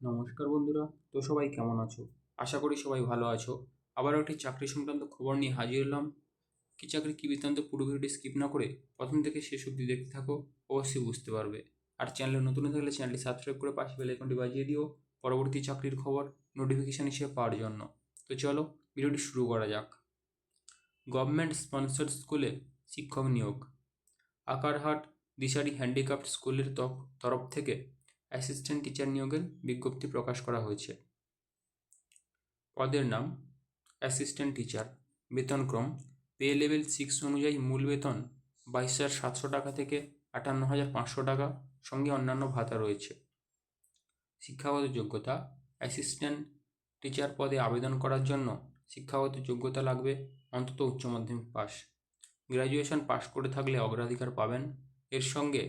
নমস্কার বন্ধুরা, তো সবাই কেমন আছো? আশা করি সবাই ভালো আছো। আবারও একটি চাকরি সংক্রান্ত খবর নিয়ে হাজির হলাম কি চাকরি, কি বৃত্তান্ত পুরো ভিডিওটি স্কিপ না করে প্রথম থেকে শেষ অবধি দেখতে থাকো, অবশ্যই বুঝতে পারবে। আর চ্যানেলে নতুন থাকলে চ্যানেলটি সাবস্ক্রাইব করে পাশে বেল আইকনটি বাজিয়ে দিও, পরবর্তী চাকরির খবর নোটিফিকেশান হিসেবে পাওয়ার জন্য। তো চলো, ভিডিওটি শুরু করা যাক। গভর্নমেন্ট স্পন্সর স্কুলে শিক্ষক নিয়োগ। আকারহাট দিশারি হ্যান্ডিক্যাপ্ট স্কুলের তরফ থেকে অ্যাসিস্ট্যান্ট টিচার নিয়োগের বিজ্ঞপ্তি প্রকাশ করা হয়েছে। পদের নাম, অ্যাসিস্ট্যান্ট টিচার বেতনক্রম পে লেভেল সিক্স অনুযায়ী মূল বেতন বাইশ হাজার সাতশো টাকা থেকে আটান্ন হাজার পাঁচশো টাকা সঙ্গে অন্যান্য ভাতা রয়েছে। শিক্ষাগত যোগ্যতা, অ্যাসিস্ট্যান্ট টিচার পদে আবেদন করার জন্য শিক্ষাগত যোগ্যতা লাগবে অন্তত উচ্চ মাধ্যমিক পাস গ্র্যাজুয়েশন পাশ করে থাকলে অগ্রাধিকার পাবেন। এর সঙ্গে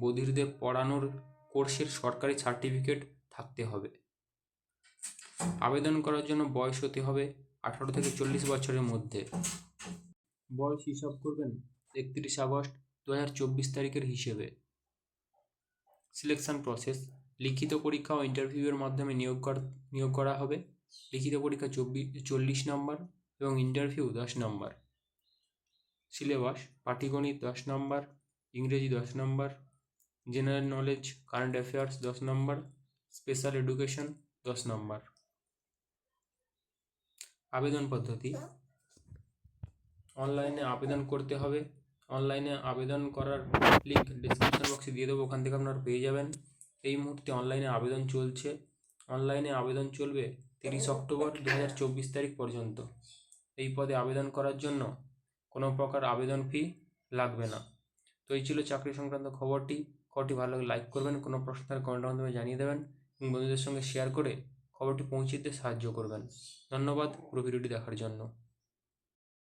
বধিরদের পড়ানোর কোর্সের সরকারি সার্টিফিকেট থাকতে হবে। আবেদন করার জন্য বয়স হতে হবে আঠারো থেকে চল্লিশ বছরের মধ্যে। বয়স হিসাব করবেন একত্রিশ আগস্ট দু হাজার চব্বিশ তারিখের হিসেবে। সিলেকশন প্রসেস, লিখিত পরীক্ষা ও ইন্টারভিউয়ের মাধ্যমে নিয়োগ নিয়োগ করা হবে। লিখিত পরীক্ষা চব্বিশ চল্লিশ নম্বর এবং ইন্টারভিউ দশ নম্বর। সিলেবাস, পাটিগণিত দশ নম্বর, ইংরেজি দশ নম্বর জেনারেল নলেজ কারেন্ট অ্যাফেয়ার্স দশ নম্বর স্পেশাল এডুকেশন দশ নম্বর আবেদন পদ্ধতি। অনলাইনে আবেদন করতে হবে। অনলাইনে আবেদন করার লিঙ্ক ডিসক্রিপশন বক্সে দিয়ে দেবো, ওখান থেকে আপনারা পেয়ে যাবেন। এই মুহূর্তে অনলাইনে আবেদন চলছে। অনলাইনে আবেদন চলবে তিরিশ অক্টোবর দু হাজার চব্বিশ তারিখ পর্যন্ত। এই পদে আবেদন করার জন্য কোনো প্রকার আবেদন ফি লাগবে না। তো এই ছিল চাকরি সংক্রান্ত খবরটি। খবরটি ভালো লাগে লাইক করবেন, কোনো প্রশ্ন থাকলে কমেন্টের মাধ্যমে জানিয়ে দেবেন এবং বন্ধুদের সঙ্গে শেয়ার করে খবরটি পৌঁছে দিতে সাহায্য করবেন। ধন্যবাদ, পুরো ভিডিওটি দেখার জন্য।